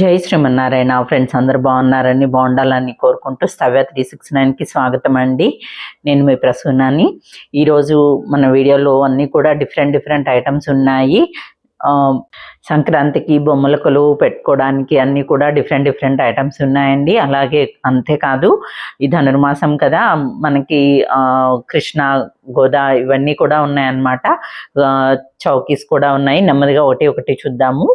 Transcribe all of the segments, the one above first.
జై శ్రీమన్నారాయణ. ఫ్రెండ్స్ అందరు బాగున్నారని బాగుండాలని కోరుకుంటూ స్తవ్య త్రీ సిక్స్ నైన్కి స్వాగతం అండి. నేను మీ ప్రసూనాని. ఈరోజు మన వీడియోలో అన్నీ కూడా డిఫరెంట్ డిఫరెంట్ ఐటమ్స్ ఉన్నాయి. సంక్రాంతికి బొమ్మలకలు పెట్టుకోవడానికి అన్నీ కూడా డిఫరెంట్ డిఫరెంట్ ఐటమ్స్ ఉన్నాయండి. అలాగే అంతేకాదు ఈ ధనుర్మాసం కదా మనకి కృష్ణ గోదా ఇవన్నీ కూడా ఉన్నాయన్నమాట. చౌకీస్ కూడా ఉన్నాయి. నెమ్మదిగా ఒకటి ఒకటి చూద్దాము.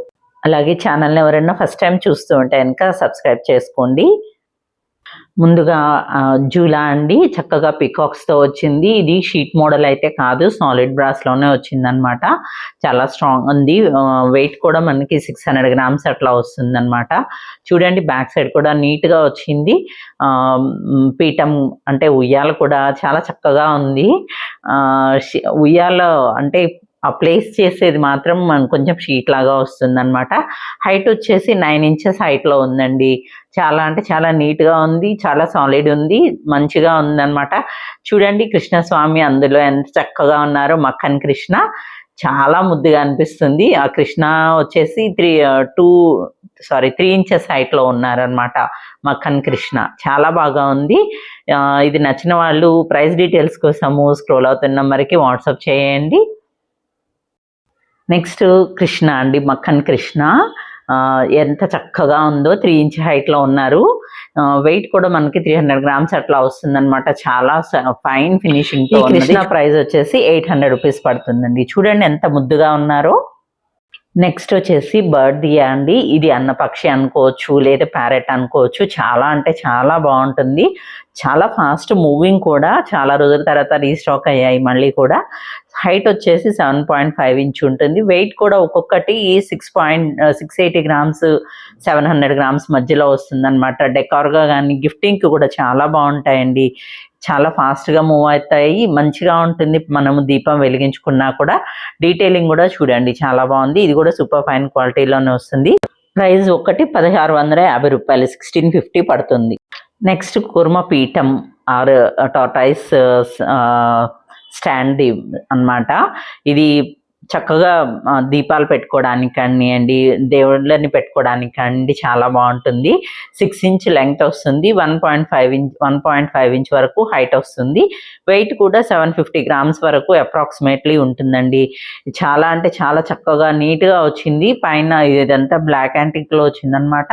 అలాగే ఛానల్ని ఎవరైనా ఫస్ట్ టైం చూస్తూ ఉంటే కనుక సబ్స్క్రైబ్ చేసుకోండి. ముందుగా జూలా అండి. చక్కగా పికాక్స్తో వచ్చింది. ఇది షీట్ మోడల్ అయితే కాదు. సాలిడ్ బ్రాస్లోనే వచ్చిందనమాట. చాలా స్ట్రాంగ్ ఉంది. వెయిట్ కూడా మనకి సిక్స్ హండ్రెడ్ గ్రామ్స్ అట్లా వస్తుందన్నమాట చూడండి బ్యాక్ సైడ్ కూడా నీట్గా వచ్చింది. పీఠం అంటే ఉయ్యాల కూడా చాలా చక్కగా ఉంది. ఉయ్యాల అంటే ఆ ప్లేస్ చేసేది మాత్రం మనకు కొంచెం షీట్ లాగా వస్తుంది అనమాట హైట్ వచ్చేసి నైన్ ఇంచెస్ హైట్లో ఉందండి. చాలా అంటే చాలా నీట్గా ఉంది చాలా సాలిడ్ ఉంది మంచిగా ఉందన్నమాట. చూడండి కృష్ణస్వామి అందులో ఎంత చక్కగా ఉన్నారో మక్కన్ కృష్ణ. చాలా ముద్దుగా అనిపిస్తుంది. ఆ కృష్ణ వచ్చేసి three two sorry three inches హైట్లో ఉన్నారనమాట మక్కన్ కృష్ణ. చాలా బాగా ఉంది. ఇది నచ్చిన వాళ్ళు ప్రైస్ డీటెయిల్స్ కోసము స్క్రోల్ అవుతున్న నెంబర్కి వాట్సాప్ చేయండి. నెక్స్ట్ కృష్ణ అండి మక్కన్ కృష్ణ. ఎంత చక్కగా ఉందో త్రీ ఇంచ్ హైట్లో ఉన్నారు. వెయిట్ కూడా మనకి త్రీ హండ్రెడ్ గ్రామ్స్ అట్లా వస్తుందన్నమాట. చాలా ఫైన్ ఫినిషింగ్తో కృష్ణ ప్రైస్ వచ్చేసి ఎయిట్ హండ్రెడ్ రూపీస్ పడుతుందండి. చూడండి ఎంత ముద్దుగా ఉన్నారో. నెక్స్ట్ వచ్చేసి బర్డ్ దియా అండి. ఇది అన్నపక్షి అనుకోవచ్చు లేదా ప్యారెట్ అనుకోవచ్చు. చాలా అంటే చాలా బాగుంటుంది. చాలా ఫాస్ట్ మూవింగ్ కూడా. చాలా రోజుల తర్వాత రీస్టాక్ అయ్యాయి మళ్ళీ కూడా. హైట్ వచ్చేసి సెవెన్ పాయింట్ ఫైవ్ ఇంచ్ ఉంటుంది. వెయిట్ కూడా ఒక్కొక్కటి six point six eighty grams seven hundred grams మధ్యలో వస్తుంది అనమాట డెకార్గా కానీ గిఫ్టింగ్కి కూడా చాలా బాగుంటాయండి. చాలా ఫాస్ట్గా మూవ్ అవుతాయి. మంచిగా ఉంటుంది. మనము దీపం వెలిగించుకున్నా కూడా డీటెయిలింగ్ కూడా చూడండి. చాలా బాగుంది. ఇది కూడా సూపర్ ఫైన్ క్వాలిటీలోనే వస్తుంది. ప్రైస్ ఒకటి పదహారు వందల యాభై రూపాయలు. సిక్స్టీన్ ఫిఫ్టీ పడుతుంది. నెక్స్ట్ కుర్మ పీఠం ఆర్ టాటాయిస్ స్టాండ్ అన్నమాట. ఇది చక్కగా దీపాలు పెట్టుకోవడానికి అండి దేవుళ్ళని పెట్టుకోవడానికి అండి చాలా బాగుంటుంది. సిక్స్ ఇంచ్ లెంగ్త్ వస్తుంది one point five inch one point five inch వరకు హైట్ వస్తుంది. వెయిట్ కూడా సెవెన్ ఫిఫ్టీ గ్రామ్స్ వరకు అప్రాక్సిమేట్లీ ఉంటుందండి. చాలా అంటే చాలా చక్కగా నీట్గా వచ్చింది. పైన ఇదంతా బ్లాక్ యాంటిక్లో వచ్చిందనమాట.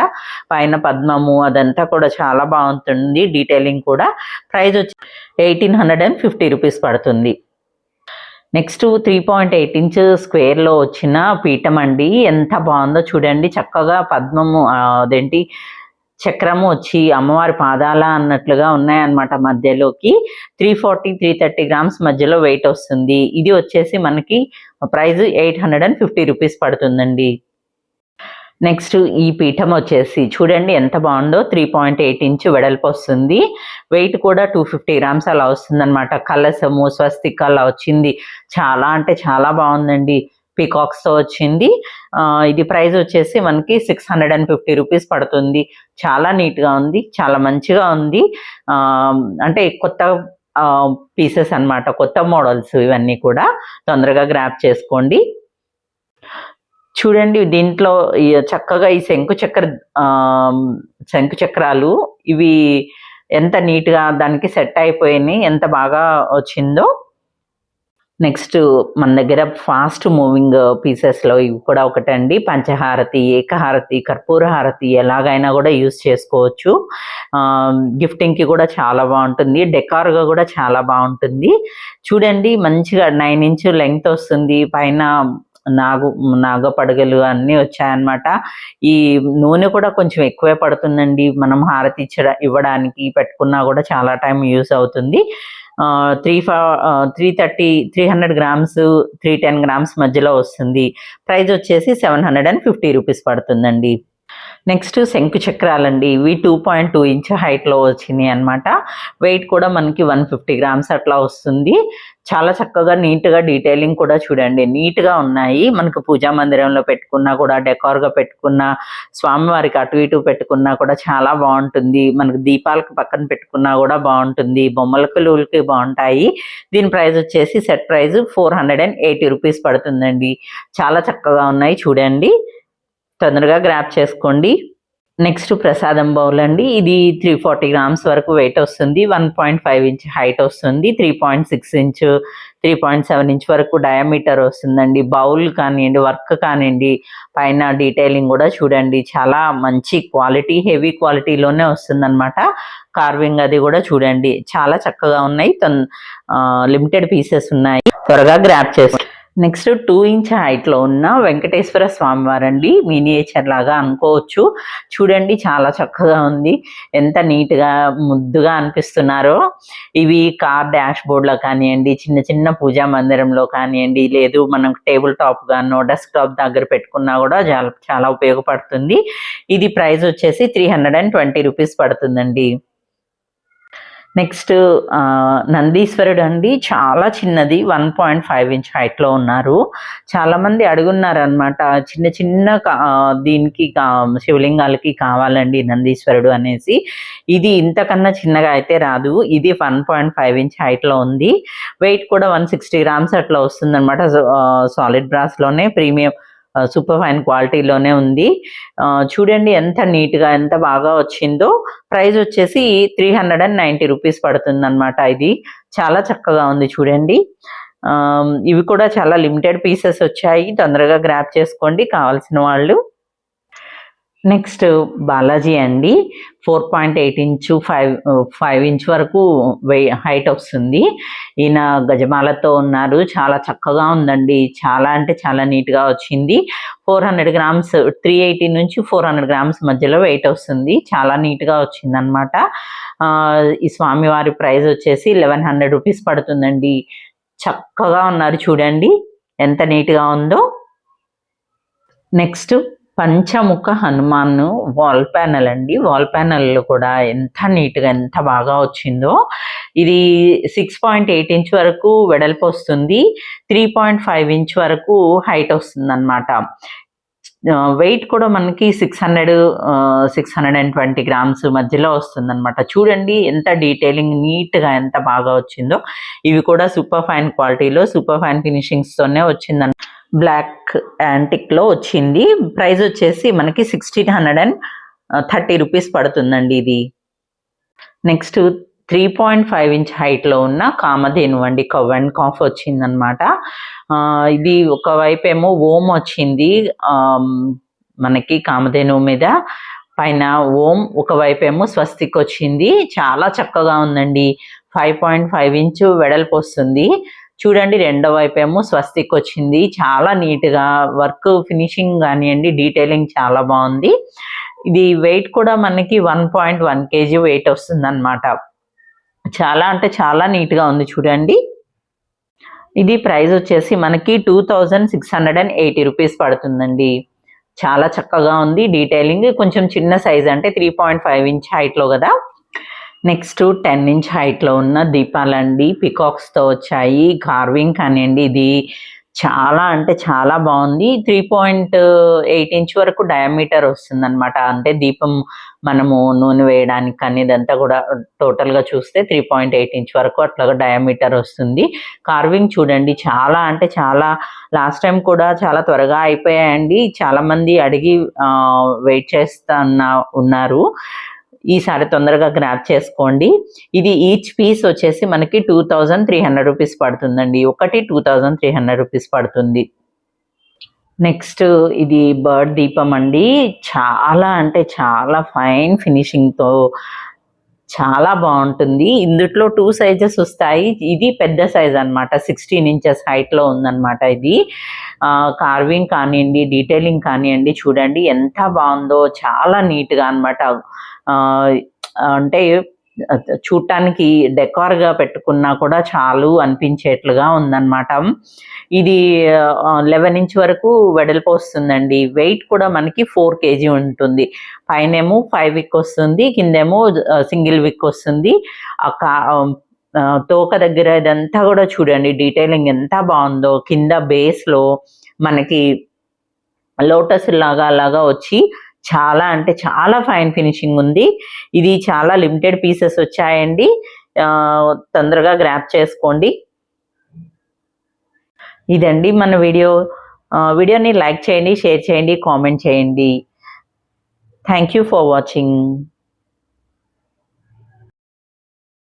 పైన పద్మము అదంతా కూడా చాలా బాగుంటుంది. డీటెయిలింగ్ కూడా ప్రైస్ వచ్చి eighteen hundred and fifty rupees పడుతుంది. Next three point eight inch స్క్వేర్లో వచ్చిన పీఠం అండి. ఎంత బాగుందో చూడండి. చక్కగా పద్మము అదేంటి చక్రము వచ్చి అమ్మవారి పాదాల అన్నట్లుగా ఉన్నాయన్నమాట మధ్యలోకి. Three forty three thirty grams మధ్యలో వెయిట్ వస్తుంది. ఇది వచ్చేసి మనకి price eight hundred and fifty rupees పడుతుందండి. నెక్స్ట్ ఈ పీఠం వచ్చేసి చూడండి ఎంత బాగుందో త్రీ పాయింట్ ఎయిట్ ఇంచ్ వెడల్పు వస్తుంది. వెయిట్ కూడా టూ ఫిఫ్టీ గ్రామ్స్ అలా వస్తుందన్నమాట. కలసము స్వస్తిక్ అలా వచ్చింది. చాలా అంటే చాలా బాగుందండి. పీకాక్స్తో వచ్చింది. ఇది ప్రైస్ వచ్చేసి మనకి six hundred and fifty rupees పడుతుంది. చాలా నీట్గా ఉంది. చాలా మంచిగా ఉంది. అంటే కొత్త పీసెస్ అన్నమాట. కొత్త మోడల్స్ ఇవన్నీ కూడా. తొందరగా గ్రాప్ చేసుకోండి. చూడండి దీంట్లో చక్కగా ఈ శంకు చక్ర శంకు చక్రాలు ఇవి ఎంత నీట్గా దానికి సెట్ అయిపోయినాయి ఎంత బాగా వచ్చిందో. నెక్స్ట్ మన దగ్గర ఫాస్ట్ మూవింగ్ పీసెస్లో ఇవి కూడా ఒకటండి. పంచహారతి ఏకహారతి కర్పూర హారతి ఎలాగైనా కూడా యూస్ చేసుకోవచ్చు. గిఫ్టింగ్కి కూడా చాలా బాగుంటుంది. డెకార్గా కూడా చాలా బాగుంటుంది. చూడండి మంచిగా నైన్ ఇంచు లెంగ్త్ వస్తుంది. పైన నాగు నాగ పడగలు అన్నీ వచ్చాయన్నమాట. ఈ నూనె కూడా కొంచెం ఎక్కువే పడుతుందండి. మనం హారతి ఇచ్చ ఇవ్వడానికి పెట్టుకున్నా కూడా చాలా టైం యూస్ అవుతుంది. త్రీ ఫా three thirty three hundred grams three ten grams మధ్యలో వస్తుంది. ప్రైస్ వచ్చేసి seven hundred and fifty rupees పడుతుందండి. నెక్స్ట్ శంకు చక్రాలండి. ఇవి టూ పాయింట్ టూ ఇంచ్ హైట్లో వచ్చినాయి అనమాట వెయిట్ కూడా మనకి వన్ ఫిఫ్టీ గ్రామ్స్ అట్లా వస్తుంది. చాలా చక్కగా నీట్గా డీటెయిలింగ్ కూడా చూడండి. నీట్గా ఉన్నాయి. మనకు పూజా మందిరంలో పెట్టుకున్నా కూడా డెకార్గా పెట్టుకున్నా స్వామివారికి అటు ఇటు పెట్టుకున్నా కూడా చాలా బాగుంటుంది. మనకు దీపాలకు పక్కన పెట్టుకున్నా కూడా బాగుంటుంది. బొమ్మలకు లూలకి బాగుంటాయి. దీని ప్రైస్ వచ్చేసి set price four hundred and eighty rupees పడుతుందండి. చాలా చక్కగా ఉన్నాయి. చూడండి. తొందరగా గ్రాప్ చేసుకోండి. నెక్స్ట్ ప్రసాదం బౌల్ అండి. ఇది త్రీ ఫార్టీ గ్రామ్స్ వరకు వెయిట్ వస్తుంది. One point five inch height వస్తుంది. Three point six inch three point seven inch వరకు డయామీటర్ వస్తుందండి. బౌల్ కానివ్వండి వర్క్ కానివ్వండి పైన డీటెయిలింగ్ కూడా చూడండి. చాలా మంచి క్వాలిటీ హెవీ క్వాలిటీలోనే వస్తుందన్నమాట. కార్వింగ్ అది కూడా చూడండి. చాలా చక్కగా ఉన్నాయి. లిమిటెడ్ పీసెస్ ఉన్నాయి. త్వరగా గ్రాప్ చేసి నెక్స్ట్ టూ ఇంచ్ హైట్లో ఉన్న వెంకటేశ్వర స్వామి వారండి. మినియేచర్ లాగా అనుకోవచ్చు. చూడండి చాలా చక్కగా ఉంది. ఎంత నీట్గా ముద్దుగా అనిపిస్తున్నారో. ఇవి కార్ డాష్ బోర్డ్లో కానివ్వండి చిన్న చిన్న పూజా మందిరంలో కానివ్వండి లేదు మనం టేబుల్ టాప్ గానో డెస్క్ టాప్ దగ్గర పెట్టుకున్నా కూడా చాలా చాలా ఉపయోగపడుతుంది. ఇది ప్రైస్ వచ్చేసి three hundred and twenty rupees పడుతుందండి. నెక్స్ట్ నందీశ్వరుడు అండి చాలా చిన్నది వన్ పాయింట్ ఫైవ్ ఇంచ్ హైట్లో ఉన్నారు. చాలామంది అడుగున్నారనమాట చిన్న చిన్న దీనికి శివలింగాలకి కావాలండి నందీశ్వరుడు అనేసి. ఇది ఇంతకన్నా చిన్నగా అయితే రాదు ఇది వన్ పాయింట్ ఫైవ్ ఇంచ్ హైట్లో ఉంది. వెయిట్ కూడా వన్ సిక్స్టీ గ్రామ్స్ అట్లా వస్తుందన్నమాట సాలిడ్ బ్రాస్లోనే ప్రీమియం. సూపర్ ఫైన్ క్వాలిటీలోనే ఉంది. చూడండి ఎంత నీట్గా ఎంత బాగా వచ్చిందో. ప్రైస్ వచ్చేసి three hundred and ninety rupees పడుతుంది అనమాట ఇది. చాలా చక్కగా ఉంది చూడండి. ఇవి కూడా చాలా లిమిటెడ్ పీసెస్ వచ్చాయి. తొందరగా గ్రాప్ చేసుకోండి. కావాల్సిన వాళ్ళు నెక్స్ట్ బాలాజీ అండి. Four point eight inch five five inch వరకు హైట్ వస్తుంది. ఈయన గజమాలతో ఉన్నారు. చాలా చక్కగా ఉందండి. చాలా అంటే చాలా నీట్గా వచ్చింది. Four hundred grams three eighty నుంచి ఫోర్ హండ్రెడ్ గ్రామ్స్ మధ్యలో వెయిట్ వస్తుంది. చాలా నీట్గా వచ్చింది అనమాట ఈ స్వామివారి ప్రైస్ వచ్చేసి లెవెన్ హండ్రెడ్ రూపీస్ పడుతుందండి. చక్కగా ఉన్నారు చూడండి. ఎంత నీట్గా ఉందో. నెక్స్ట్ పంచముఖ హనుమాన్ వాల్ ప్యానెల్ అండి. వాల్ ప్యానల్ కూడా ఎంత నీట్గా ఎంత బాగా వచ్చిందో. ఇది సిక్స్ పాయింట్ ఎయిట్ ఇంచ్ వరకు వెడల్పు వస్తుంది. త్రీ పాయింట్ ఫైవ్ ఇంచ్ వరకు హైట్ వస్తుంది అనమాట వెయిట్ కూడా మనకి six hundred six hundred and twenty grams మధ్యలో వస్తుందన్నమాట. చూడండి ఎంత డీటెయిలింగ్ నీట్గా ఎంత బాగా వచ్చిందో. ఇవి కూడా సూపర్ ఫైన్ క్వాలిటీలో సూపర్ ఫైన్ ఫినిషింగ్స్తోనే వచ్చిందన్నమాట బ్లాక్ యాంటిక్లో వచ్చింది. ప్రైస్ వచ్చేసి మనకి sixteen hundred and thirty rupees పడుతుందండి ఇది. Next three point five inch హైట్లో ఉన్న కామధేను అండి. కవ్ అండ్ కాఫ్ వచ్చిందనమాట. ఇది ఒకవైపు ఏమో ఓం వచ్చింది. మనకి కామధేను మీద. పైన ఓం ఒకవైపు ఏమో స్వస్తిక్ వచ్చింది. చాలా చక్కగా ఉందండి. ఫైవ్ పాయింట్ ఫైవ్ ఇంచ్ వెడల్పు వస్తుంది. చూడండి రెండో వైపు ఏమో స్వస్తిక్ వచ్చింది. చాలా నీట్గా వర్క్ ఫినిషింగ్ కానివ్వండి డీటెయిలింగ్ చాలా బాగుంది. ఇది వెయిట్ కూడా మనకి one point one K G weight వస్తుంది అనమాట చాలా అంటే చాలా నీట్గా ఉంది చూడండి. ఇది ప్రైస్ వచ్చేసి మనకి two thousand six hundred and eighty rupees పడుతుందండి. చాలా చక్కగా ఉంది. డీటెయిలింగ్ కొంచెం చిన్న సైజ్ అంటే త్రీ పాయింట్ ఫైవ్ ఇంచ్ హైట్లో కదా. నెక్స్ట్ టెన్ ఇంచ్ హైట్లో ఉన్న దీపాలండి పికాక్స్తో వచ్చాయి. కార్వింగ్ కానివ్వండి ఇది చాలా అంటే చాలా బాగుంది. త్రీ పాయింట్ ఎయిట్ ఇంచ్ వరకు డయామీటర్ వస్తుంది అనమాట అంటే దీపం మనము నూనె వేయడానికి కానీ ఇదంతా కూడా టోటల్గా చూస్తే త్రీ పాయింట్ ఎయిట్ ఇంచ్ వరకు అట్లాగా డయామీటర్ వస్తుంది. కార్వింగ్ చూడండి చాలా అంటే చాలా లాస్ట్ టైం కూడా చాలా త్వరగా అయిపోయాయండి. చాలామంది అడిగి వెయిట్ చేస్తా ఉన్నారు. ఈసారి తొందరగా గ్రాప్ చేసుకోండి. ఇది ఈచ్ పీస్ వచ్చేసి మనకి two thousand three hundred rupees పడుతుందండి. ఒకటి two thousand three hundred rupees పడుతుంది. నెక్స్ట్ ఇది బర్డ్ దీపం అండి. చాలా అంటే చాలా ఫైన్ ఫినిషింగ్తో చాలా బాగుంటుంది. ఇందుట్లో టూ సైజెస్ వస్తాయి. ఇది పెద్ద సైజ్ అనమాట సిక్స్టీన్ ఇంచెస్ హైట్లో ఉందన్నమాట ఇది. కార్వింగ్ కానివ్వండి డీటెయిలింగ్ కానివ్వండి చూడండి ఎంత బాగుందో. చాలా నీట్గా అనమాట అంటే చూడటానికి డెకార్గా పెట్టుకున్నా కూడా చాలు అనిపించేట్లుగా ఉందన్నమాట. ఇది లెవెన్ ఇంచ్ వరకు వెడల్పు వస్తుందండి. వెయిట్ కూడా మనకి ఫోర్ కేజీ ఉంటుంది. పైనేమో ఫైవ్ విక్ వస్తుంది కిందేమో సింగిల్ విక్ వస్తుంది. తోక దగ్గర ఇదంతా కూడా చూడండి డీటెయిలింగ్ ఎంత బాగుందో. కింద బేస్లో మనకి లోటస్ లాగా అలాగా వచ్చి చాలా అంటే చాలా ఫైన్ ఫినిషింగ్ ఉంది. ఇది చాలా లిమిటెడ్ పీసెస్ వచ్చాయండి. తొందరగా గ్రాప్ చేసుకోండి. ఇదండి మన వీడియో వీడియోని లైక్ చేయండి షేర్ చేయండి కామెంట్ చేయండి. Thank you for watching